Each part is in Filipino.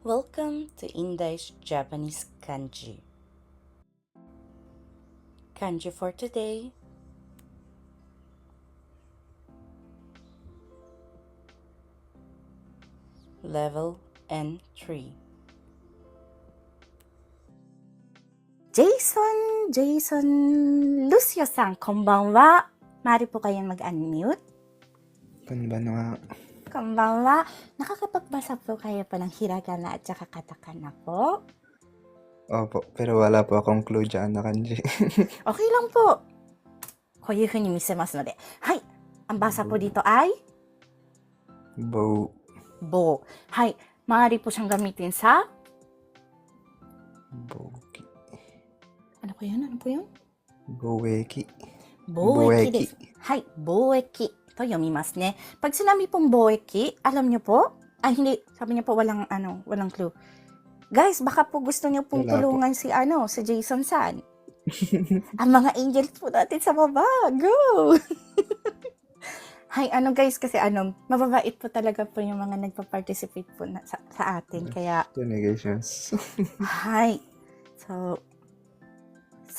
Welcome to India's Japanese Kanji. Kanji for today Level N3 Jason, Jason, Lucio-san, konbanwa. Mari po kayong mag-unmute. Konbanwa. Kambawa! Nakakapagbasa po kayo pa ng hiragana at saka katakana po? Opo, pero wala po akong clue dyan na kanji. okay lang po. Ko yu ni misemasu node. Hay, ang basa po dito ay bow. Bow. Hay, maaari po siyang gamitin sa Boki. Ano po yun? Ano po yun? Boeki. Boeki. Boeki. Hay, boeki. と読みますね。Pag sinabi pong 貿易, alam niyo po? Ay, hindi. Sabi niya po walang, ano, walang clue. Guys, baka po gusto niyo pong Wala po. tulungan si, ano, si Jason San. Ang mga angels po natin sa baba. Go! Hay, ano guys, kasi ano, mababait po talaga po yung mga nagpa-participate po na, sa, sa atin. Kaya, Donations. はい。So,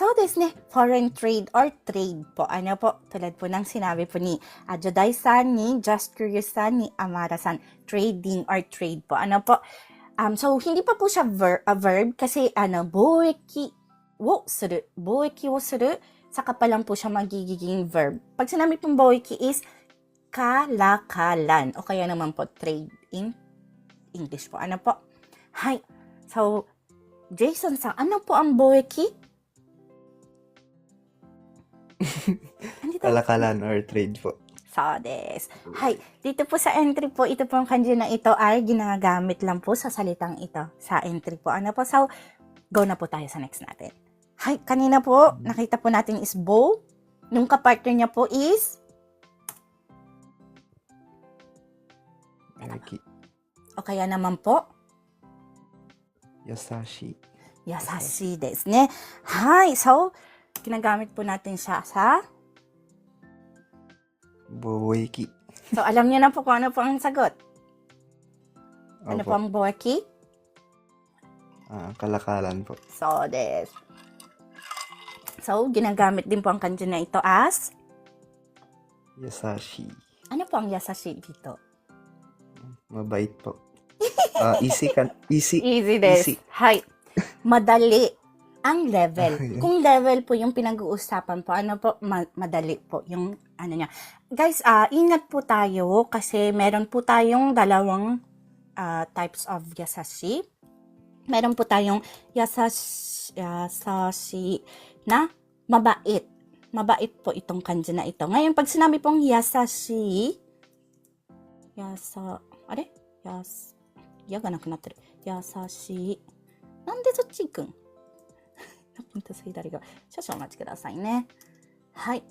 So this ne, foreign trade or trade po. Ano po, tulad po ng sinabi po ni Ajodai-san, ni Just Curious-san, ni Amara-san, trading or trade po. Ano po, um, so hindi pa po siya ver- a verb kasi ano, boeki wo suru, boeki wo suru, saka pa lang po siya magiging verb. Pag sinabi pong boeki is kalakalan o kaya naman po trade in English po. Ano po? Hi. So, Jason sa ano po ang boeki? Kalakalan or trade po. So, this. Hi, dito po sa entry po, ito pong kanji na ito ay ginagamit lang po sa salitang ito. Sa entry po. Ano po? So, go na po tayo sa next natin. Hi, kanina po, nakita po natin is bow. Nung kapartner niya po is... Yuki. O kaya naman po? Yasashi. Yasashi desu ne. Hi, so, ginagamit po natin siya sa Boweki. So, alam niyo na po kung ano po ang sagot. Ano po Opo. ang 貿易 Ah, kalakalan po. So, des. So, ginagamit din po ang kanji na ito as, Yasashi. ano po ang yasashi dito? Mabait po. Ah, easy kan. Easy. Easy des. Easy. Hi. Madali ang level. Kung level po yung pinag-uusapan po, ano po, ma- madali po yung ano niya. Guys, uh, ingat po tayo kasi meron po tayong dalawang uh, types of yasashi. Meron po tayong yasashi, yasashi na mabait. Mabait po itong kanji na ito. Ngayon, pag sinabi pong yasashi, yasa, are? Yas, yaga na kunatte. Yasashi. Nande so chicken? る。優しい。なんでそっち行くんナpunta sa左側。少々お待ちくださいね。はい。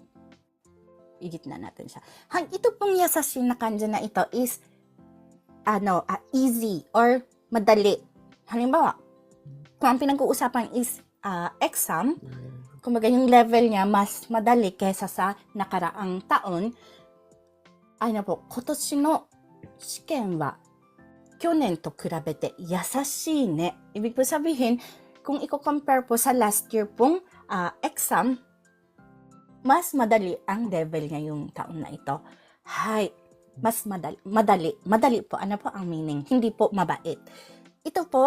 Igit na natin siya. Hay, ito pong yasashi na kanji na ito is ano, ah, easy or madali. Halimbawa, kung ang pinag-uusapan is ah, exam, kumbaga yung level niya mas madali kaysa sa nakaraang taon, ano po, 今年の試験は去年と比べて優しいね。Ibig po sabihin, kung i-compare po sa last year pong ah, exam, mas madali ang level ngayong taon na ito. Hay, mas madali, madali, madali po. Ano po ang meaning? Hindi po mabait. Ito po,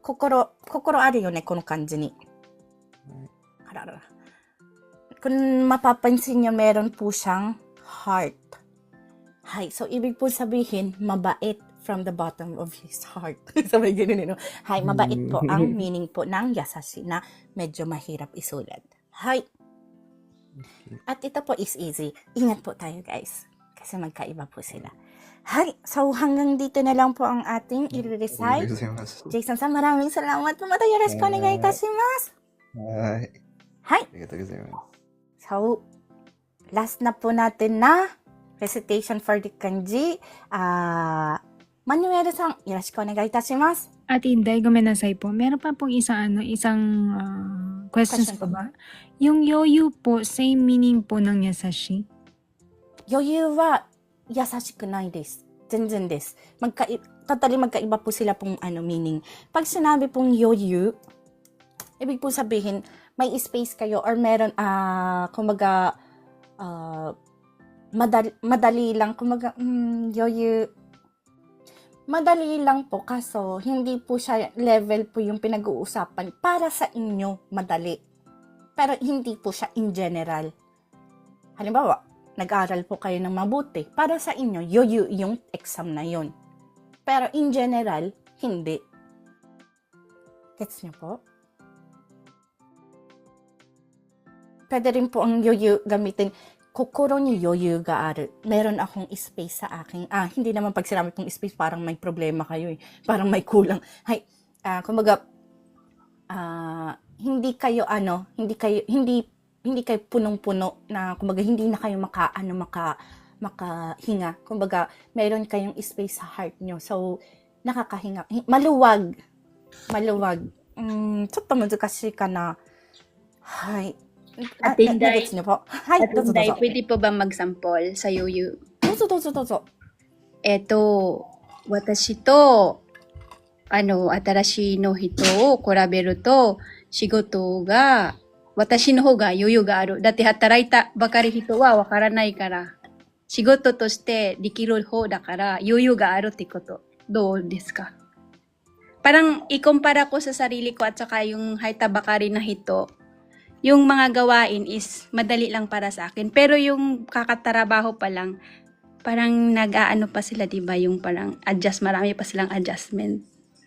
kokoro, kokoro aru yo ne, kono kanji ni. Arara. Kung mapapansin nyo, meron po siyang heart. Hay, so ibig po sabihin, mabait from the bottom of his heart. Sabay ganun, no? Hi, mabait po ang meaning po ng yasashi na medyo mahirap isulat. Hi! At ito po is easy. Ingat po tayo, guys. Kasi magkaiba po sila. Hi! So, hanggang dito na lang po ang ating i-recite. Jason sa maraming salamat. Pumatay yung resko na gaita si Mas. Hi! Hi! So, last na po natin na recitation for the kanji. Ah... Uh, Manuel さん、よろしくお願いいたします。 At Inday, gumenasay po. Meron pa pong isang ano, isang ah, questions Question pa ba? Yung yoyu po, same meaning po ng yasashi. 余裕は優しくないです。全然です。magka totally magkaiba po sila pong ano, meaning. Pag sinabi pong yoyu, ibig po sabihin, may space kayo or meron, ah, kumaga, ah, madali, madali lang, kumaga, mm, yoyu, madali lang po, kaso hindi po siya level po yung pinag-uusapan para sa inyo, madali. Pero hindi po siya in general. Halimbawa, nag-aral po kayo ng mabuti. Para sa inyo, yoyu yung exam na yon. Pero in general, hindi. Gets niyo po? Pwede rin po ang yoyu gamitin. Kokoro ni yoyu ga aru. Meron akong space sa aking, ah, hindi naman pag sinabi kong space, parang may problema kayo eh. Parang may kulang. Hay, ah, kumbaga, ah, hindi kayo ano, hindi kayo, hindi, hindi kayo punong-puno na, kumbaga, hindi na kayo maka, ano, maka, makahinga. Kumbaga, meron kayong space sa heart nyo. So, nakakahinga. Hi- Maluwag. Maluwag. Mm, ちょっと難しいかな。はい。 あ、 Ate な Inday. なですねpo. はい、 At どうぞどう Inday, ぞ。 pwede po ba mag-sample sa yuyu? どうぞどうぞどうぞ。えっと、私と、あの、新しいの人を比べると、仕事が、私の方が余裕がある。だって働いたばかり人はわからないから、仕事としてできる方だから余裕があるってこと。どうですか Parang ikumpara ko sa sarili ko at saka yung Haita Bakari na hito, yung mga gawain is madali lang para sa akin. Pero yung kakatarabaho pa lang, parang nag-aano pa sila, di ba? Yung parang adjust, marami pa silang adjustment.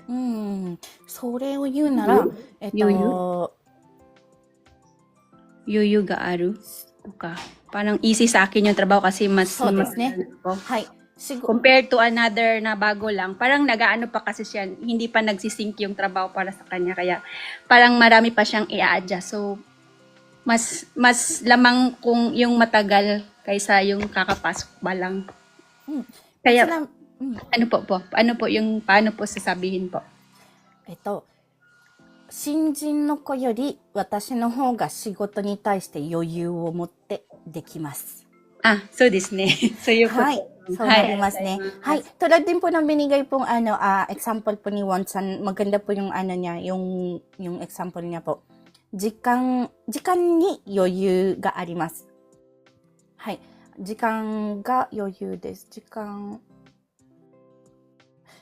うん。それを言うなら、えっ余と、 Yuyu ga aru. ka. Parang easy sa akin yung trabaho kasi mas, So, mas desu ne. はい。しご compared to another na bago lang, parang nag-aano pa kasi siya, hindi pa nagsisync yung trabaho para sa kanya. Kaya parang marami pa siyang i-adjust. So, mas mas lamang kung yung matagal kaysa yung kakapasok pa lang. Hmm. Kaya, ちなうん。 ano po po? Ano po yung, paano po sasabihin po? えっと、新人の子より私の方が仕事に対して余裕を持ってできます。 Ah, so this ne. so yung Hi. So, Hi, na mas ne. Hi. Hi. Tulad din po ng binigay pong ano, ah, example po ni Wonsan, maganda po yung ano niya, yung, yung example niya po. 時間、時間に余裕があります。はい。時間が余裕です。時間、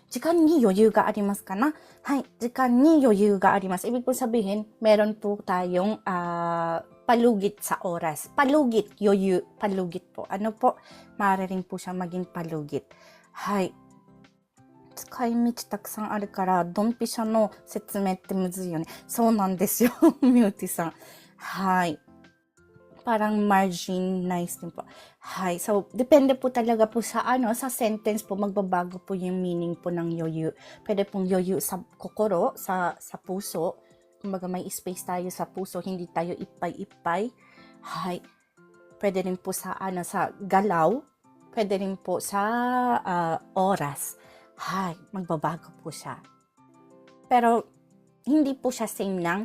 時間に余裕がありますかなはい。時間に余裕があります。Ibig po sabihin, meron po tayong ah, palugit sa oras. Palugit, yoyu, palugit po. Ano po? Maaari rin po siya maging palugit. はい。使い道たくさんあるから、ドンピシャの説明ってむずいよね。そうなんですよ、ミューティさん。はい。Parang marginalized din po. Hi. So, depende po talaga po sa ano, sa sentence po, magbabago po yung meaning po ng yoyu. Pwede pong yoyu sa kokoro, sa, sa puso. Kumbaga may space tayo sa puso, hindi tayo ipay-ipay. Hi. Pwede rin po sa ano, sa galaw. Pwede rin po sa ah, oras. Hi. Magbabago po siya. Pero, hindi po siya same ng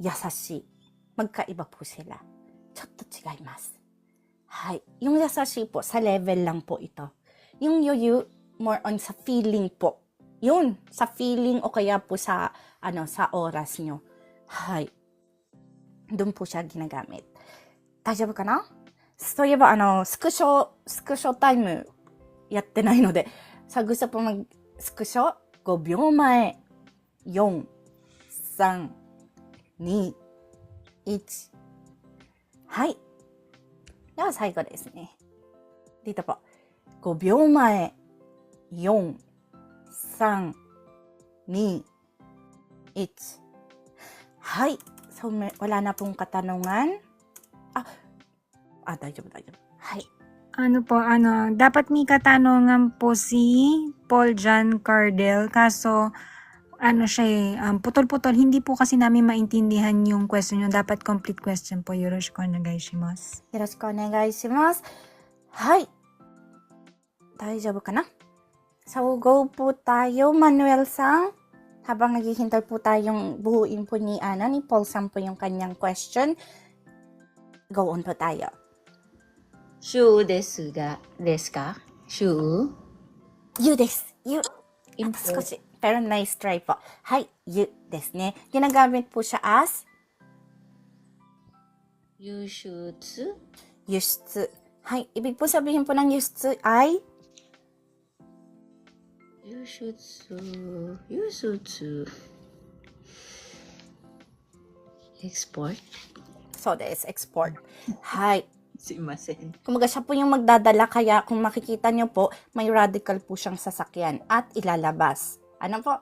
yasashi. Magkaiba po sila. ちょっと違います。はい。Yung yasashi po, sa level lang po ito. Yung yoyu, more on sa feeling po. Yun, sa feeling o kaya po sa, ano, sa oras nyo. Hay. Doon po siya ginagamit. 大丈夫かなそういえば、あの、スクショ、スクショタイム やってないので、サグショポのスクショ5秒前、4、3、2、1はい。では最後ですね。リトポ、5秒前、4、3、2、1はい。そうめ、おらなぷんかたのがん。あ、あ、大丈夫、大丈夫。はい。Ano po, ano, dapat may katanungan po si Paul John Cardell kaso ano siya eh, um, putol-putol, hindi po kasi namin maintindihan yung question nyo. Dapat complete question po. Yoroshiku onegaishimasu. Yoroshiku onegaishimasu. Hi. Daijoubu ka na? So, go po tayo, Manuel Sang. Habang naghihintay po tayong buuin po ni Ana, ni Paul Sam po yung kanyang question. Go on po tayo 週ですが、ですか週 ゆです。ゆ。インポ少し。pero nice try po. はい、ゆですね。Ginagamit po siya as 輸出輸出。はい、ibig po sabihin po ng 輸出 ay 輸出輸出エクスポートそうです、export. はい。 si Masen. Kumaga siya po yung magdadala kaya kung makikita niyo po, may radical po siyang sasakyan at ilalabas. Ano po?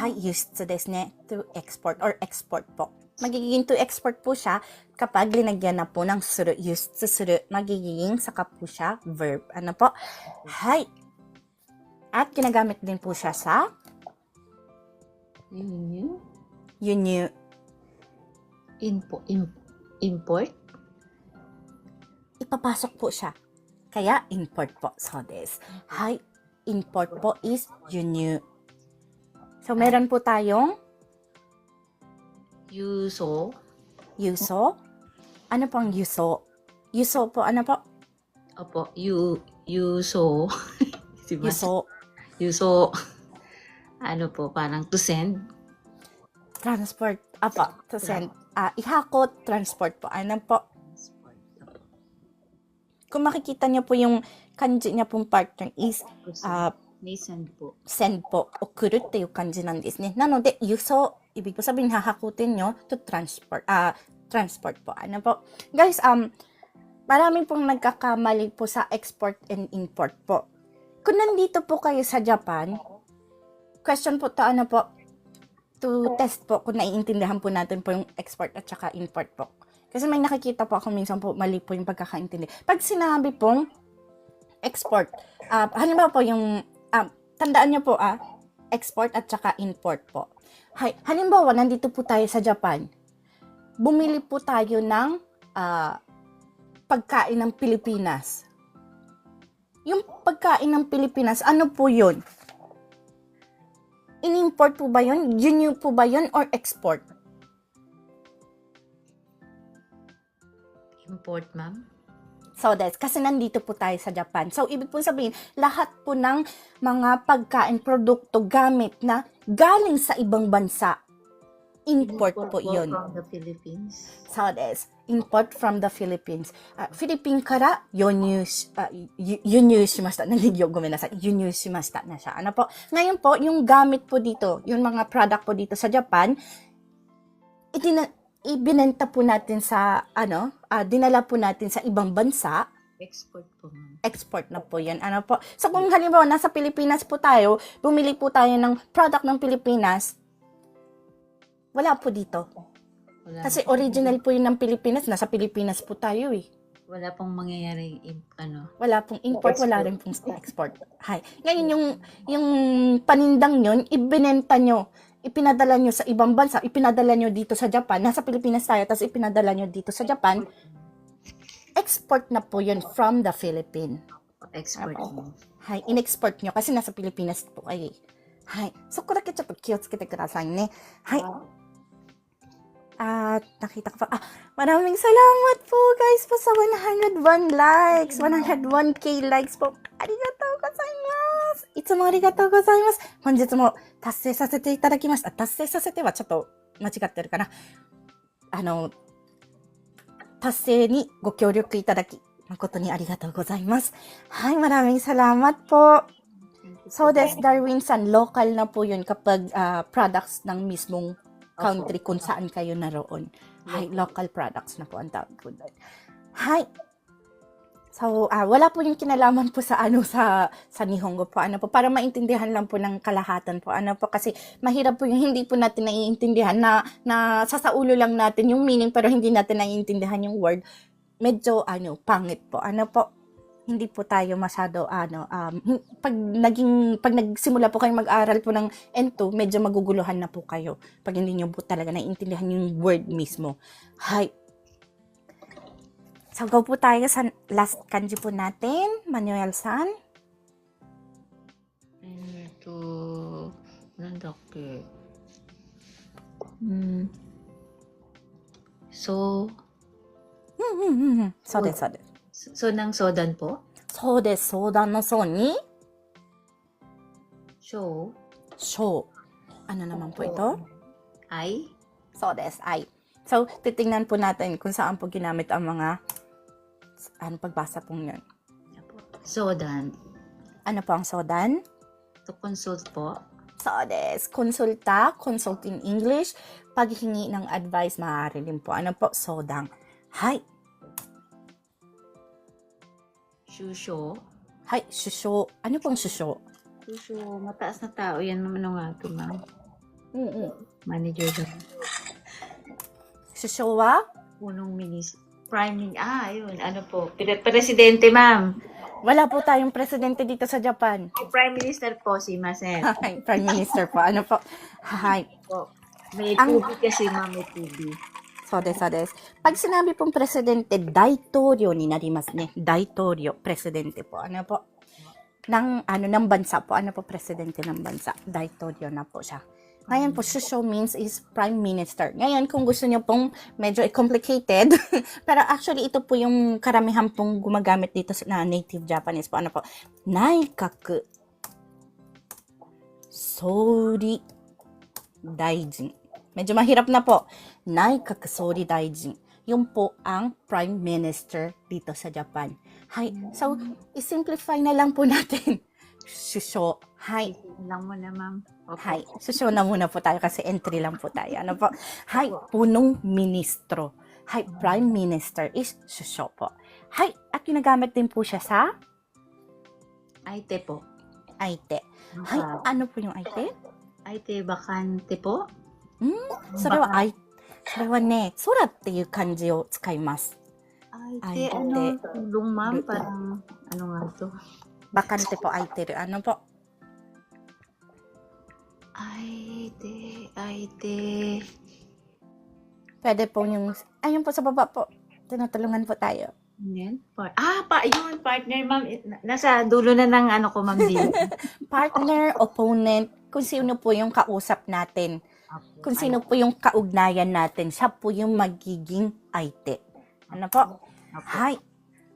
Hi, used to this to export or export po. Magiging to export po siya kapag linagyan na po ng suru, used to suru, magiging saka po siya verb. Ano po? Hi. At ginagamit din po siya sa Yun yun. yun yun, import? Ipapasok po siya. Kaya import po. So des. Hai, import po is yunyu. So meron po tayong 郵送 yuso. Ano pang yuso? Yuso po, ano po? Opo, yu, yuso. si Yuso. Yuso. Ano po, parang to send. Transport. Apo, to send. Ah, ihakot, transport po. Ano po? kung makikita niyo po yung kanji niya pong partner is uh, send po. Send po. Okuru te yung kanji nan desu ne. Nano de, yuso, ibig po sabihin hahakutin nyo to transport. Uh, transport po. Ano po? Guys, um, maraming pong nagkakamali po sa export and import po. Kung nandito po kayo sa Japan, question po to ano po, to test po kung naiintindihan po natin po yung export at saka import po. Kasi may nakikita po ako minsan po mali po yung pagkakaintindi. Pag sinabi pong export, ah halimbawa po yung, ah, tandaan nyo po ah, export at saka import po. Hay, halimbawa, nandito po tayo sa Japan. Bumili po tayo ng ah, pagkain ng Pilipinas. Yung pagkain ng Pilipinas, ano po yun? In-import po ba yun? Yun po ba yun or export? Import, ma'am. So that's kasi nandito po tayo sa Japan. So ibig po sabihin, lahat po ng mga pagkain, produkto, gamit na galing sa ibang bansa, import po yun. From the Philippines. So that's import from the Philippines. Uh, Philippine から輸入し、あ、ゆ輸入しました。Nanigyo, gumenasay. 輸入しましたna siya. Ano po? Ngayon po, yung gamit po dito, yung mga product po dito sa Japan, itina, ibinenta po natin sa, ano, ah, dinala po natin sa ibang bansa, Export po, export na po yan. Ano po? So kung halimbawa nasa Pilipinas po tayo, bumili po tayo ng product ng Pilipinas, wala po dito. Wala, Kasi original po yun ng Pilipinas, nasa Pilipinas po tayo eh. wala pong mangyayaring im- ano. Wala pong import, wala rin pong export. Hay. Ngayon yung yung panindang yun, ibinenta nyo, ipinadala nyo sa ibang bansa, ipinadala nyo dito sa Japan, nasa Pilipinas tayo, tapos ipinadala nyo dito sa Japan, export na po yun from the Philippines. Export. Hay, in-export nyo kasi nasa Pilipinas po kayo. Eh. Hay, so kura kita po, cute kita kurasay ne. Hay. At nakita ko pa, ah, maraming salamat po guys po sa 101 likes, 101k likes po. Arigato! いつもありがとうございます。本日も達成させていただきました。達成させてはちょっと間違ってるかな。あの、達成にご協力いただき、誠にありがとうございます。はい、マラミサラマッポ。そうです。ダルウィンさん、ローカルなポイントは、プロダクスのミスモン、カウントリー、コンサー、はい、ローカルプロダクスのポイントは、はい。So, ah, wala po yung kinalaman po sa ano sa sa Nihongo po ano po para maintindihan lang po ng kalahatan po ano po kasi mahirap po yung hindi po natin naiintindihan na na sasaulo lang natin yung meaning pero hindi natin naiintindihan yung word. Medyo ano pangit po. Ano po hindi po tayo masyado ano um, pag naging pag nagsimula po kayo mag-aral po ng N2 medyo maguguluhan na po kayo pag hindi niyo po talaga naiintindihan yung word mismo hi so go po tayo sa last kanji po natin Manuel san えっ、と、なんだっけ。うん。そう、 hmm, hmm, hmm, hmm. so ですそうです so ng sodan po? そうです相談のそうに show, show. Ano naman po ito? I, So, des, I. So, titingnan po natin kung saan po ginamit ang mga ano pagbasa pong yun. sodan, Ano po ang sodan? to consult po, So, des, konsulta, consult in English, paghingi ng advice, maaari din po. Ano po? Sodang. Hi. shusho, Hi, shusho. Ano pong shusho? shusho, mataas na tao, yan naman ang nga ito, ma'am. Mm Manager doon. Shusho wa? Punong minis, prime ah, yun, ano po, pre- presidente, ma'am. Wala po tayong presidente dito sa Japan. Prime Minister po si Masen. Hi, Prime Minister po. Ano po? Hi. po. May Ang- tubig kasi, ma'am, may tubig. So des, so des. Pag sinabi pong presidente, daitorio ni narimas ne. Daitorio, presidente po. Ano po? Ng, ano, ng bansa po. Ano po presidente ng bansa? Daitorio na po siya. Ngayon po, shusho means is prime minister. Ngayon, kung gusto niyo pong medyo complicated, pero actually, ito po yung karamihan pong gumagamit dito na native Japanese po. Ano po? Naikaku Sori Daijin. Medyo mahirap na po. Naikaku Sori Daijin. Yun po ang Prime Minister dito sa Japan. Hi. So, isimplify na lang po natin. Shusho. Hi. Lang mo na, ma'am. Opo. Hi. Shusho na muna po tayo kasi entry lang po tayo. Ano po? Hi. Punong ministro. Hi. Prime Minister is shusho po. Hi. At ginagamit din po siya sa Aite po. aite. Hi. Ah, Ano po yung aite? Aite bakante po. それは、あい、それはね、空っていう漢字を使います。 Aite, Aite. ano, tulong, ma'am, Lu- parang, ano nga to? バカンテポ空 Ay, de, ay, de. Pwede po yung, ayun po sa baba po. Tinutulungan po tayo. Ano yan, part. Ah, pa, yun, partner, ma'am. Eh, nasa dulo na ng ano ko, ma'am, din. partner, opponent, kung sino po yung kausap natin. Okay, kung sino po yung kaugnayan natin, siya po yung magiging aite. Ano po? Okay. Hi.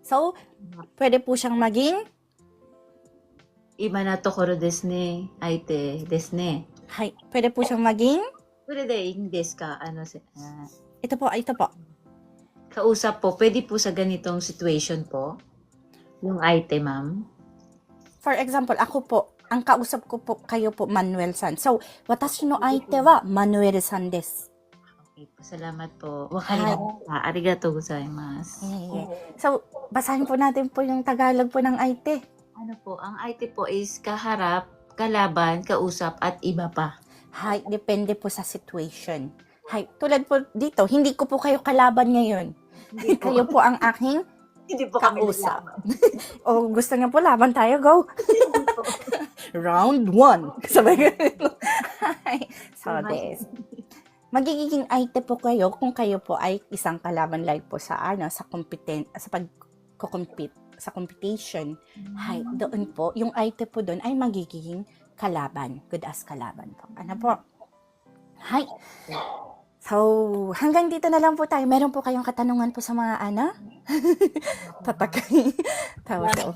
So, pwede po siyang maging? Iba na to koro desne, aite, desne. はい。Pwede po siyang maging? Pwede de in desu ka? Ano, uh, ito po, ito po. Kausap po, pwede po sa ganitong situation po? Yung item, ma'am? For example, ako po, ang kausap ko po kayo po, Manuel-san. So, watashi no aite wa Manuel-san desu. Okay po, salamat po. Wakala ka. Arigato gozaimasu. Yeah, yeah. So, basahin po natin po yung Tagalog po ng aite. Ano po, ang aite po is kaharap kalaban, kausap, at iba pa. Hi, depende po sa situation. Hi, tulad po dito, hindi ko po kayo kalaban ngayon. Hindi po, kayo po ang aking, hindi po kausap. o gusto niyo po laban tayo, go! Round one. Sabay. So, this. Magiging aite po kayo kung kayo po ay isang kalaban like po sa ano sa competen sa pag-compete sa competition. Hi, doon po, yung aite po doon ay magiging kalaban. Good as kalaban po. Ano po? Hi. So, hanggang dito na lang po tayo. Meron po kayong katanungan po sa mga ano? Tatakay. Tawa sa.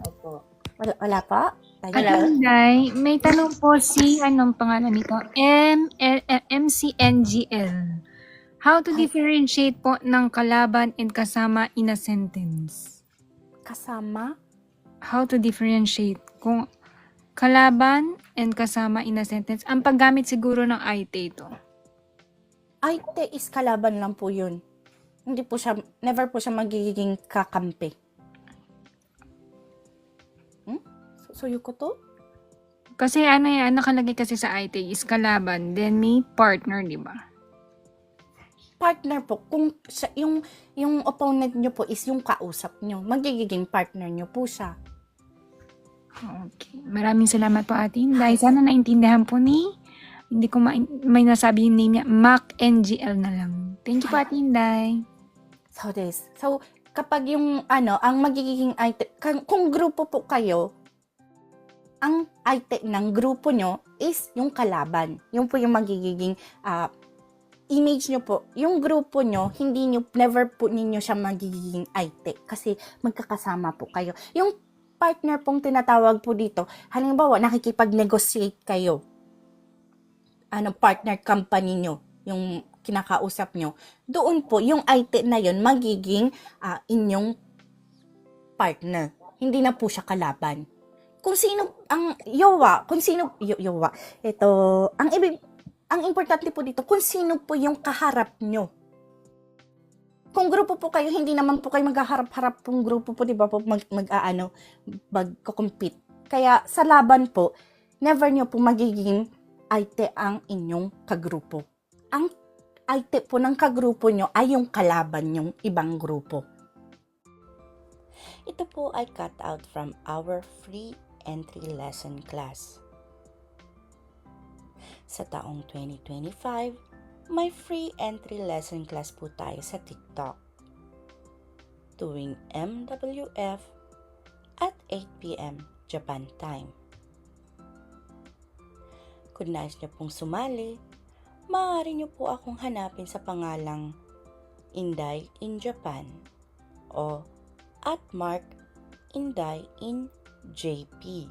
Opo. Wala, wala? Tayo pa? Day, may tanong po si, anong pangalan nito? M L- eh, MCNGL. How to differentiate po ng kalaban and kasama in a sentence? Kasama? How to differentiate kung kalaban and kasama in a sentence. Ang paggamit siguro ng IT ito. Aite is kalaban lang po yun. Hindi po siya, never po siya magiging kakampi. Hmm? So, so ko to? Kasi ano yan, nakalagay kasi sa IT is kalaban, then may partner, di ba? Partner po. Kung siya, yung, yung opponent nyo po is yung kausap nyo, magiging partner nyo po siya. Okay. Maraming salamat po atin. Dahil sana naintindihan po ni, hindi ko ma- may nasabi yung name niya, Mac NGL na lang. Thank you po atin, Day. So, this. So, kapag yung, ano, ang magiging item, kung, grupo po kayo, ang item ng grupo nyo is yung kalaban. Yung po yung magiging ah, image nyo po. Yung grupo nyo, hindi nyo, never po ninyo siya magiging item. Kasi magkakasama po kayo. Yung partner pong tinatawag po dito, halimbawa, nakikipag-negotiate kayo. Ano, partner company nyo, yung kinakausap nyo. Doon po, yung IT na yon magiging ah, inyong partner. Hindi na po siya kalaban. Kung sino ang yowa, kung sino yo, yowa. Ito, ang ibig ang importante po dito, kung sino po yung kaharap nyo. Kung grupo po kayo, hindi naman po kayo maghaharap-harap pong grupo po, di ba po, mag, mag aano, magko-compete. Kaya sa laban po, never nyo po magiging IT ang inyong kagrupo. Ang IT po ng kagrupo nyo ay yung kalaban yung ibang grupo. Ito po ay cut out from our free entry lesson class. Sa taong 2025, may free entry lesson class po tayo sa TikTok. Tuwing MWF at 8pm Japan time. Kung nais niyo pong sumali, maaari niyo po akong hanapin sa pangalang Inday in Japan o at Mark Inday in JP.